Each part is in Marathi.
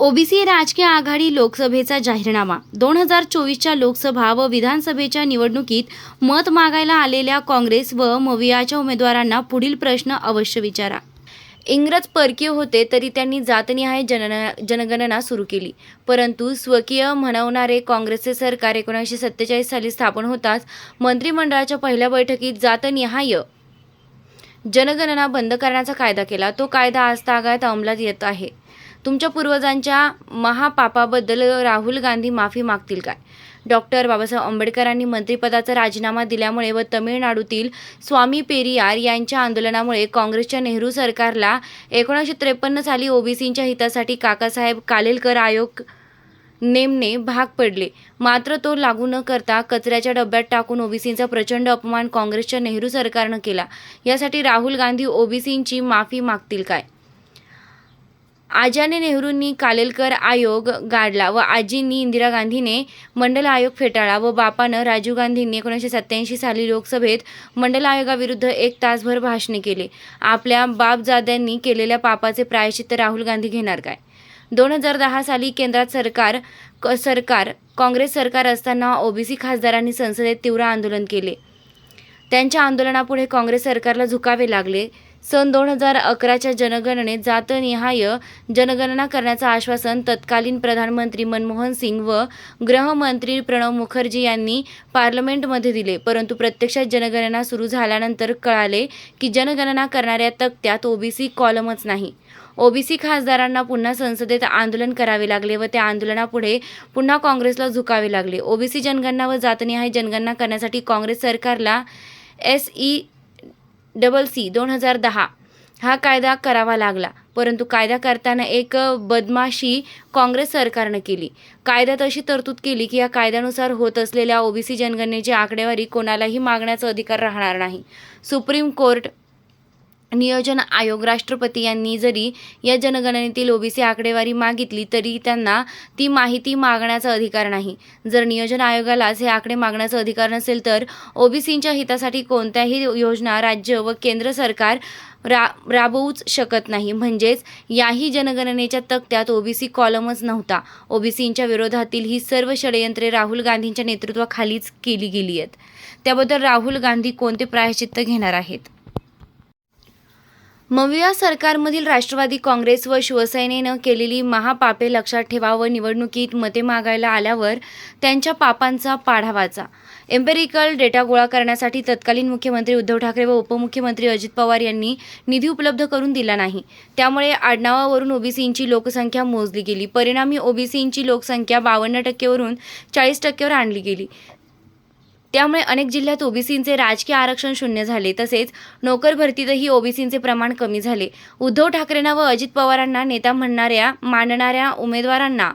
ओबीसी राजकीय आघाडी लोकसभेचा जाहीरनामा. दोन हजार चोवीसच्या लोकसभा व विधानसभेच्या निवडणुकीत मत मागायला आलेल्या काँग्रेस व मवियाच्या उमेदवारांना पुढील प्रश्न अवश्य विचारा. इंग्रज परकीय होते तरी त्यांनी जातनिहाय जनन जनगणना सुरू केली. परंतु स्वकीय म्हणवणारे काँग्रेसचे सरकार एकोणीसशे सत्तेचाळीस साली स्थापन होताच मंत्रिमंडळाच्या पहिल्या बैठकीत जातनिहाय जनगणना बंद करण्याचा कायदा केला. तो कायदा आज तागायत अंमलात येत आहे. तुमच्या पूर्वजांच्या महापापाबद्दल राहुल गांधी माफी मागतील काय? डॉक्टर बाबासाहेब आंबेडकरांनी मंत्रिपदाचा राजीनामा दिल्यामुळे व तमिळनाडूतील स्वामी पेरियार यांच्या आंदोलनामुळे काँग्रेसच्या नेहरू सरकारला एकोणीसशे त्रेपन्न साली ओबीसींच्या हितासाठी काकासाहेब कालेलकर आयोग नेमणे भाग पडले. मात्र तो लागू न करता कचऱ्याच्या डब्यात टाकून ओबीसींचा प्रचंड अपमान काँग्रेसच्या नेहरू सरकारनं केला. यासाठी राहुल गांधी ओबीसींची माफी मागतील काय? आजाने नेहरूंनी कालेलकर आयोग गाडला व आजींनी इंदिरा गांधीने मंडल आयोग फेटाळला व बापानं राजीव गांधींनी एकोणीसशे सत्त्याऐंशी साली लोकसभेत मंडल आयोगाविरुद्ध एक तासभर भाषणे केले. आपल्या बापजाद्यांनी केलेल्या पापाचे प्रायश्चित्त राहुल गांधी घेणार काय? दोन हजार दहा साली केंद्रात सरकार क सरकार काँग्रेस सरकार असताना ओबीसी खासदारांनी संसदेत तीव्र आंदोलन केले. त्यांच्या आंदोलनापुढे काँग्रेस सरकारला झुकावे लागले. सन दोन हजार अकराच्या जनगणनेत जातनिहाय जनगणना करण्याचं आश्वासन तत्कालीन प्रधानमंत्री मनमोहन सिंग व गृहमंत्री प्रणव मुखर्जी यांनी पार्लमेंटमध्ये दिले. परंतु प्रत्यक्षात जनगणना सुरू झाल्यानंतर कळाले की जनगणना करणाऱ्या तक्त्यात ओबीसी कॉलमच नाही. ओबीसी खासदारांना पुन्हा संसदेत आंदोलन करावे लागले व त्या आंदोलनापुढे पुन्हा काँग्रेसला झुकावे लागले. ओबीसी जनगणना व जातनिहाय जनगणना करण्यासाठी काँग्रेस सरकारला एस ई डबल सी दोन हजार दहा. हा कायदा करावा लागला. परंतु कायदा करताना एक बदमाशी काँग्रेस सरकारनं केली. कायद्यात अशी तरतूद केली की या कायद्यानुसार होत असलेल्या ओबीसी जनगणनेची आकडेवारी कोणालाही मागण्याचा अधिकार राहणार नाही. सुप्रीम कोर्ट नियोजन आयोग राष्ट्रपती यांनी जरी या जनगणनेतील ओबीसी आकडेवारी मागितली तरी त्यांना ती माहिती मागण्याचा अधिकार नाही. जर नियोजन आयोगालाच हे आकडे मागण्याचा अधिकार नसेल तर ओबीसींच्या हितासाठी कोणत्याही योजना राज्य व केंद्र सरकार रा राबवूच शकत नाही. म्हणजेच याही जनगणनेच्या तक्त्यात ओबीसी कॉलमच नव्हता. ओबीसींच्या विरोधातील ही सर्व षडयंत्रे राहुल गांधींच्या नेतृत्वाखालीच केली गेली आहेत. त्याबद्दल राहुल गांधी कोणते प्रायश्चित्त घेणार आहेत? मविया सरकारमधील राष्ट्रवादी काँग्रेस व शिवसेनेनं केलेली महापापे लक्षात ठेवा व निवडणुकीत मते मागायला आल्यावर त्यांच्या पापांचा पाढा वाचा. एम्पेरिकल डेटा गोळा करण्यासाठी तत्कालीन मुख्यमंत्री उद्धव ठाकरे व उपमुख्यमंत्री अजित पवार यांनी निधी उपलब्ध करून दिला नाही. त्यामुळे आडनावावरून ओबीसींची लोकसंख्या मोजली गेली. परिणामी ओबीसींची लोकसंख्या बावन्न टक्केवरून चाळीस टक्क्यावर आणली गेली. त्यामुळे अनेक जिल्ह्यात ओबीसींचे राजकीय आरक्षण शून्य झाले. तसेच नोकर भरतीतही ओबीसींचे प्रमाण कमी झाले. उद्धव ठाकरेंना व अजित पवारांना नेता म्हणणाऱ्या मानणाऱ्या उमेदवारांना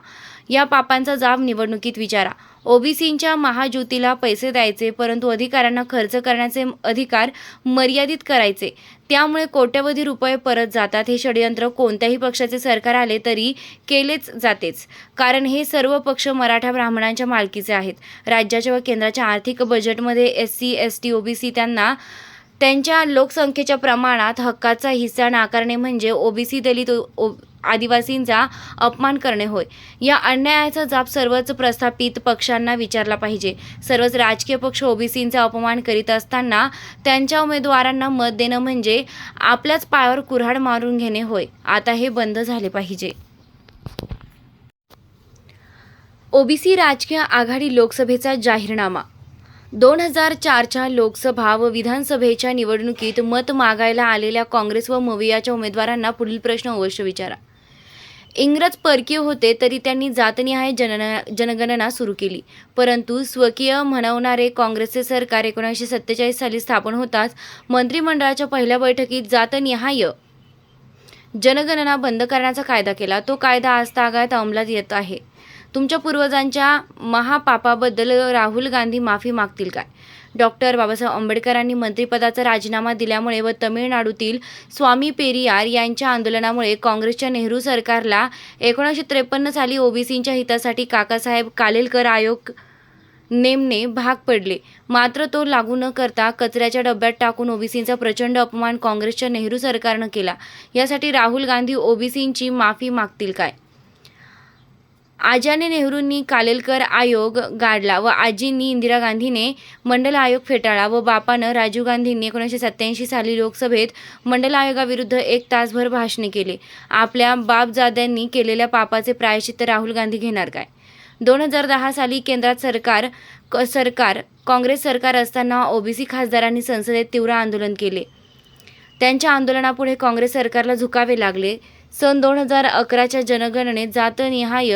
या पापांचा जाब निवडणुकीत विचारा. ओबीसींच्या महाज्योतीला पैसे द्यायचे परंतु अधिकाऱ्यांना खर्च करण्याचे अधिकार मर्यादित करायचे. त्यामुळे कोट्यवधी रुपये परत जातात. हे षडयंत्र कोणत्याही पक्षाचे सरकार आले तरी केलेच जातेच. कारण हे सर्व पक्ष मराठा ब्राह्मणांच्या मालकीचे आहेत. राज्याच्या व केंद्राच्या आर्थिक बजेटमध्ये S C S T OBC त्यांना त्यांच्या लोकसंख्येच्या प्रमाणात हक्काचा हिस्सा नाकारणे म्हणजे ओबीसी दलित ओ- ओ- आदिवासींचा अपमान करणे होय. या अन्यायाचा जाब सर्वच प्रस्थापित पक्षांना विचारला पाहिजे. सर्वच राजकीय पक्ष ओबीसींचा अपमान करीत असताना त्यांच्या उमेदवारांना मत देणं म्हणजे आपल्याच पायावर कुऱ्हाड मारून घेणे होय. आता हे बंद झाले पाहिजे. ओबीसी राजकीय आघाडी लोकसभेचा जाहीरनामा. दोन हजार चारच्या लोकसभा व विधानसभेच्या निवडणुकीत मत मागायला आलेल्या काँग्रेस व मवियाच्या उमेदवारांना पुढील प्रश्न अवश्य विचारा. इंग्रज परकीय होते तरी त्यांनी जातनिहाय जनना जनगणना सुरू केली. परंतु स्वकीय म्हणवणारे काँग्रेसचे सरकार एकोणीसशे सत्तेचाळीस साली स्थापन होताच मंत्रिमंडळाच्या पहिल्या बैठकीत जातनिहाय जनगणना बंद करण्याचा कायदा केला. तो कायदा आज तागायत अंमलात येत आहे. तुमच्या पूर्वजांच्या महापापाबद्दल राहुल गांधी माफी मागतील काय? डॉक्टर बाबासाहेब आंबेडकरांनी मंत्रिपदाचा राजीनामा दिल्यामुळे व तमिळनाडूतील स्वामी पेरियार यांच्या आंदोलनामुळे काँग्रेसच्या नेहरू सरकारला एकोणीसशे त्रेपन्न साली ओबीसींच्या हितासाठी काकासाहेब कालेलकर आयोग नेमणे भाग पडले. मात्र तो लागू न करता कचऱ्याच्या डब्यात टाकून ओबीसींचा प्रचंड अपमान काँग्रेसच्या नेहरू सरकारनं केला. यासाठी राहुल गांधी ओबीसींची माफी मागतील काय? आजाने नेहरूंनी कालेलकर आयोग गाडला व आजींनी इंदिरा गांधीने मंडल आयोग फेटाळला व बापानं राजीव गांधींनी एकोणीसशे सत्त्याऐंशी साली लोकसभेत मंडल आयोगाविरुद्ध एक तासभर भाषणे केले. आपल्या बापजाद्यांनी केलेल्या पापाचे प्रायश्चित्त राहुल गांधी घेणार काय? दोन हजार दहा साली केंद्रात सरकार क- सरकार काँग्रेस सरकार असताना ओबीसी खासदारांनी संसदेत तीव्र आंदोलन केले. त्यांच्या आंदोलनापुढे काँग्रेस सरकारला झुकावे लागले. सन दोन हजार अकराच्या जनगणनेत जातनिहाय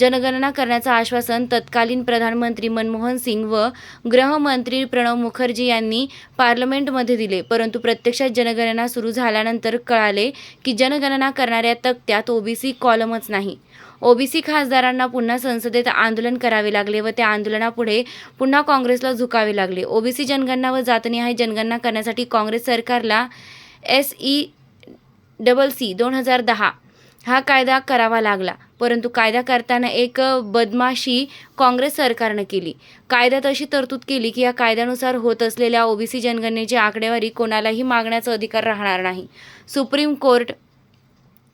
जनगणना करण्याचं आश्वासन तत्कालीन प्रधानमंत्री मनमोहन सिंग व गृहमंत्री प्रणव मुखर्जी यांनी पार्लमेंटमध्ये दिले. परंतु प्रत्यक्षात जनगणना सुरू झाल्यानंतर कळाले की जनगणना करणाऱ्या तक्त्यात ओबीसी कॉलमच नाही. ओबीसी खासदारांना पुन्हा संसदेत आंदोलन करावे लागले व त्या आंदोलनापुढे पुन्हा काँग्रेसला झुकावे लागले. ओबीसी जनगणना व जातनिहाय जनगणना करण्यासाठी काँग्रेस सरकारला एस ई डबल सी दोन हजार दहा. हा कायदा करावा लागला. परंतु कायदा करताना एक बदमाशी काँग्रेस सरकारनं केली. कायद्यात अशी तरतूद केली की या कायद्यानुसार होत असलेल्या ओबीसी जनगणनेची आकडेवारी कोणालाही मागण्याचा अधिकार राहणार नाही. सुप्रीम कोर्ट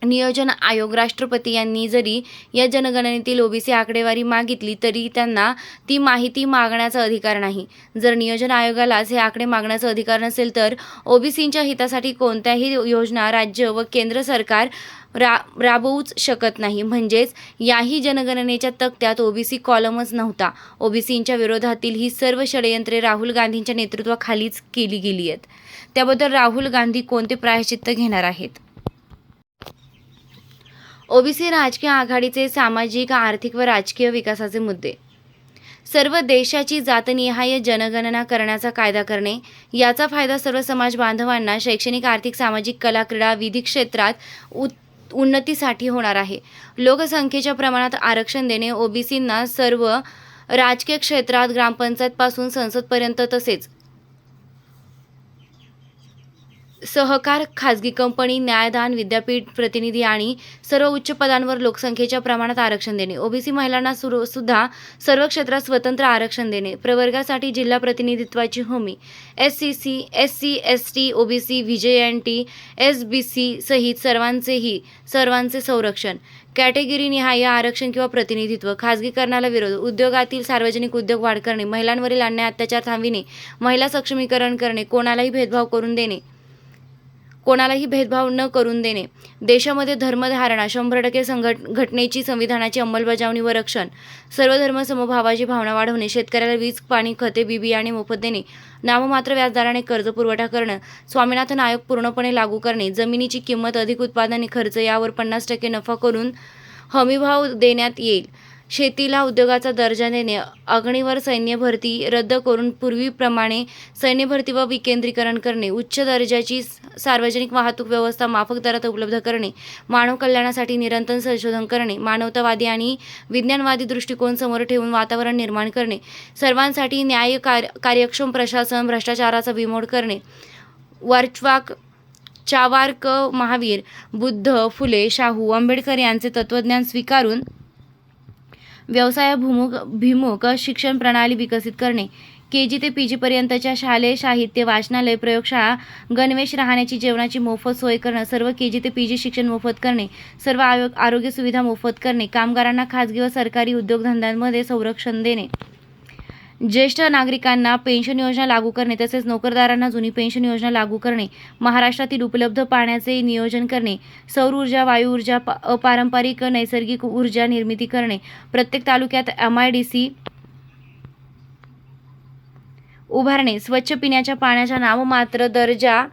नियोजन आयोग राष्ट्रपती यांनी जरी या जनगणनेतील ओबीसी आकडेवारी मागितली तरी त्यांना ती माहिती मागण्याचा अधिकार नाही. जर नियोजन आयोगालाच हे आकडे मागण्याचा अधिकार नसेल तर ओबीसींच्या हितासाठी कोणत्याही योजना राज्य व केंद्र सरकार रा राबवूच शकत नाही. म्हणजेच याही जनगणनेच्या तक्त्यात ओबीसी कॉलमच नव्हता. ओबीसींच्या विरोधातील ही सर्व षडयंत्रे राहुल गांधींच्या नेतृत्वाखालीच केली गेली आहेत. त्याबद्दल राहुल गांधी कोणते प्रायश्चित्त घेणार आहेत? ओबीसी राजकीय आघाडीचे सामाजिक आर्थिक व राजकीय विकासाचे मुद्दे. सर्व देशाची जातनिहाय जनगणना करण्याचा कायदा करणे याचा फायदा सर्व समाज बांधवांना शैक्षणिक आर्थिक सामाजिक कला क्रीडा विधी क्षेत्रात उत उन्नतीसाठी होणार आहे. लोकसंख्येच्या प्रमाणात आरक्षण देणे ओबीसींना सर्व राजकीय क्षेत्रात ग्रामपंचायतपासून संसदपर्यंत तसेच सहकार खाजगी कंपनी न्यायदान विद्यापीठ प्रतिनिधी आणि सर्व उच्च पदांवर लोकसंख्येच्या प्रमाणात आरक्षण देणे. ओबीसी महिलांना सुरू सुद्धा सर्व क्षेत्रात स्वतंत्र आरक्षण देणे. प्रवर्गासाठी जिल्हा प्रतिनिधित्वाची हमी. S C C S C S T OBC V N T S B C सहित सर्वांचेही सर्वांचे संरक्षण. कॅटेगरीनिहाय आरक्षण किंवा प्रतिनिधित्व. खाजगीकरणाला विरोध. उद्योगातील सार्वजनिक उद्योग वाढ करणे. महिलांवरील अन्याय अत्याचार थांबविणे. महिला सक्षमीकरण करणे. कोणालाही भेदभाव करून देणे. कोणालाही भेदभाव न करून देणे. देशामध्ये धर्मधारणा शंभर टक्के संघट घटनेची संविधानाची अंमलबजावणी व रक्षण सर्व समभावाची भावना वाढवणे शेतकऱ्याला वीज पाणी खते बी बियाणे मोफत देणे नाममात्र व्याजदराने कर्ज पुरवठा करणं स्वामीनाथन आयोग पूर्णपणे लागू करणे जमिनीची किंमत अधिक उत्पादन खर्च यावर पन्नास टक्के नफा करून हमीभाव देण्यात येईल. शेतीला उद्योगाचा दर्जा देणे अग्नीवर सैन्य भरती रद्द करून पूर्वीप्रमाणे सैन्य भरती व विकेंद्रीकरण करणे उच्च दर्जाची सार्वजनिक वाहतूक व्यवस्था माफक दरात उपलब्ध करणे मानव कल्याणासाठी निरंतर संशोधन करणे मानवतावादी आणि विज्ञानवादी दृष्टिकोन समोर ठेवून वातावरण निर्माण करणे सर्वांसाठी न्याय कार्य कार्यक्षम प्रशासन भ्रष्टाचाराचा बिमोड करणे वर्चवाक चावार्क महावीर बुद्ध फुले शाहू आंबेडकर यांचे तत्त्वज्ञान स्वीकारून व्यवसायाभिमुख भिमुख शिक्षण प्रणाली विकसित करणे. के जी ते पी जीपर्यंतच्या शालेय साहित्य वाचनालय प्रयोगशाळा गणवेश राहण्याची जेवणाची मोफत सोय करणं सर्व के जी ते पी जी शिक्षण मोफत करणे सर्व आरोग्य सुविधा मोफत करणे कामगारांना खाजगी व सरकारी उद्योगधंद्यांमध्ये संरक्षण देणे. ज्येष्ठ नागरिकांना पेन्शन योजना लागू करणे तसेच नोकरदारांना जुनी पेन्शन योजना लागू करणे महाराष्ट्रातील उपलब्ध पाण्याचे नियोजन करणे सौर ऊर्जा वायू ऊर्जा अपारंपरिक नैसर्गिक ऊर्जा निर्मिती करणे प्रत्येक तालुक्यात एम आय डी सी उभारणे स्वच्छ पिण्याच्या पाण्याचा नाममात्र दर्जा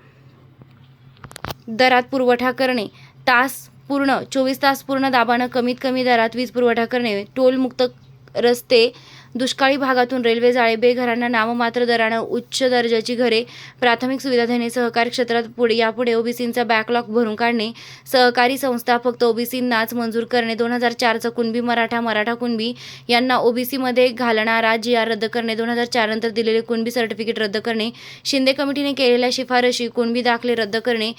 दरात पुरवठा करणे तास पूर्ण चोवीस तास पूर्ण दाबानं कमीत कमी दरात वीज पुरवठा करणे टोलमुक्त रस्ते दुष्काळी भागातून रेल्वे जाळे बेघरांना नाममात्र दरानं उच्च दर्जाची घरे प्राथमिक सुविधा देणे सहकारी क्षेत्रात पुढे यापुढे ओबीसींचा बॅकलॉग भरून काढणे सहकारी संस्था फक्त ओबीसींनाच मंजूर करणे दोन हजार चारचं कुणबी मराठा मराठा कुणबी यांना ओबीसीमध्ये घालणारा जी आर रद्द करणे दोन हजार चार नंतर दिलेले कुणबी सर्टिफिकेट रद्द करणे शिंदे कमिटीने केलेल्या शिफारशी कुणबी दाखले रद्द करणे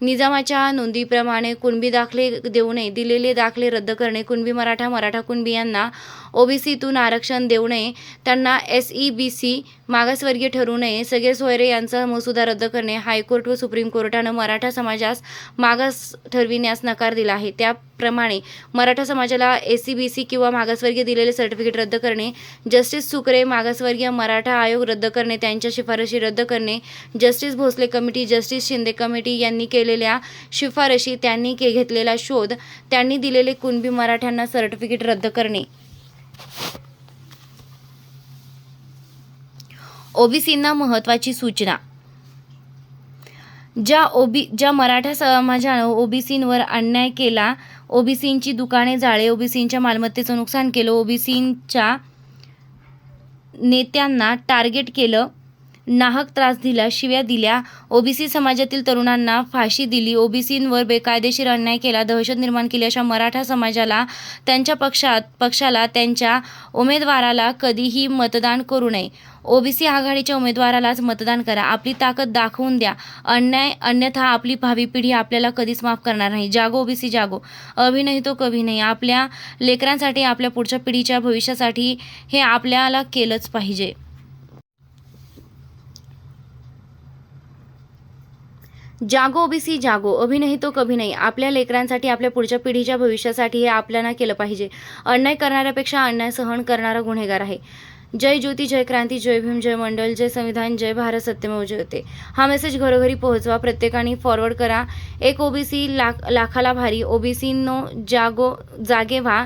निजामाच्या नोंदीप्रमाणे कुणबी दाखले देऊ नये दिलेले दाखले रद्द करणे कुणबी मराठा मराठा कुणबी यांना ओबीसीतून आरक्षण देऊ नये त्यांना एस ई बी सी मागासवर्गीय ठरू नये सगळे सोयरे यांचा मसुदा रद्द करणे हायकोर्ट व सुप्रीम कोर्टानं मराठा समाजास मागास ठरविण्यास नकार दिला आहे. त्याप्रमाणे मराठा समाजाला एस सी बी सी किंवा मागासवर्गीय दिलेले सर्टिफिकेट रद्द करणे जस्टिस सुकरे मागासवर्गीय मराठा आयोग रद्द करणे त्यांच्या शिफारशी रद्द करणे justice Bhosale committee justice Shinde committee यांनी केलेल्या शिफारशी त्यांनी के घेतलेला शोध त्यांनी दिलेले कुणबी मराठ्यांना सर्टिफिकेट रद्द करणे. ओबीसींना महत्त्वाची सूचना. ज्या ओबी ज्या मराठा समाजानं ओबीसींवर अन्याय केला ओबीसींची दुकाने जाळे ओबीसींच्या मालमत्तेचं नुकसान केलं ओबीसींच्या नेत्यांना टार्गेट केलं नाहक त्रास दिला शिव्या दिल्या. ओबीसी समाजातील तरुणांना फाशी दिली. ओबीसींवर बेकायदेशीर अन्याय केला दहशत निर्माण केली अशा मराठा समाजाला त्यांच्या पक्षात पक्षाला त्यांच्या उमेदवाराला कधीही मतदान करू नये. ओबीसी आघाडीच्या उमेदवारालाच मतदान करा. आपली ताकद दाखवून द्या. अन्याय अन्यथा आपली भावी पिढी आपल्याला कधीच माफ करणार नाही. जागो ओबीसी जागो. अभिनय तो कभी नाही. आपल्या लेकरांसाठी आपल्या पुढच्या पिढीच्या भविष्यासाठी हे आपल्याला केलंच पाहिजे. जागो ओबीसी जागो. अभि नाही तो कभी नाही. आपल्या लेकरांसाठी आपल्या पुढच्या पिढीच्या भविष्यासाठी हे आपल्याला केलं पाहिजे. अन्याय करणाऱ्यापेक्षा अन्याय सहन करणारा गुन्हेगार आहे. जय ज्योती जय क्रांती जय भीम जय मंडल जय संविधान जय भारत सत्यमेव जयते. हा मेसेज घरोघरी पोहोचवा. प्रत्येकाने फॉरवर्ड करा. एक ओबीसी लाख लाखाला भारी. ओबीसीनो जागो जागे व्हा.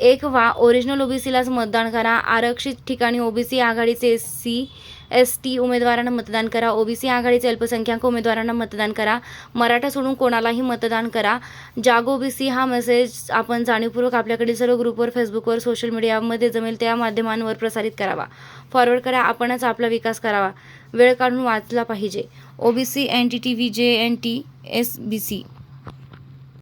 एक वा ओरिजिनल ओबीसीलाच मतदान करा. आरक्षित ठिकाणी ओबीसी आघाडीचे एस सी एस टी उमेदवारांना मतदान करा. ओबीसी आघाडीचे अल्पसंख्याक उमेदवारांना मतदान करा. मराठा सोडून कोणालाही मतदान करा. जागो ओबीसी हा मेसेज आपण जाणीवपूर्वक आपल्याकडील सर्व ग्रुपवर फेसबुकवर सोशल मीडियामध्ये जमेल. त्या माध्यमांवर प्रसारित करावा. फॉरवर्ड करा. आपणच आपला विकास करावा. वेळ काढून वाचला पाहिजे. OBC N T T V J N T S B C.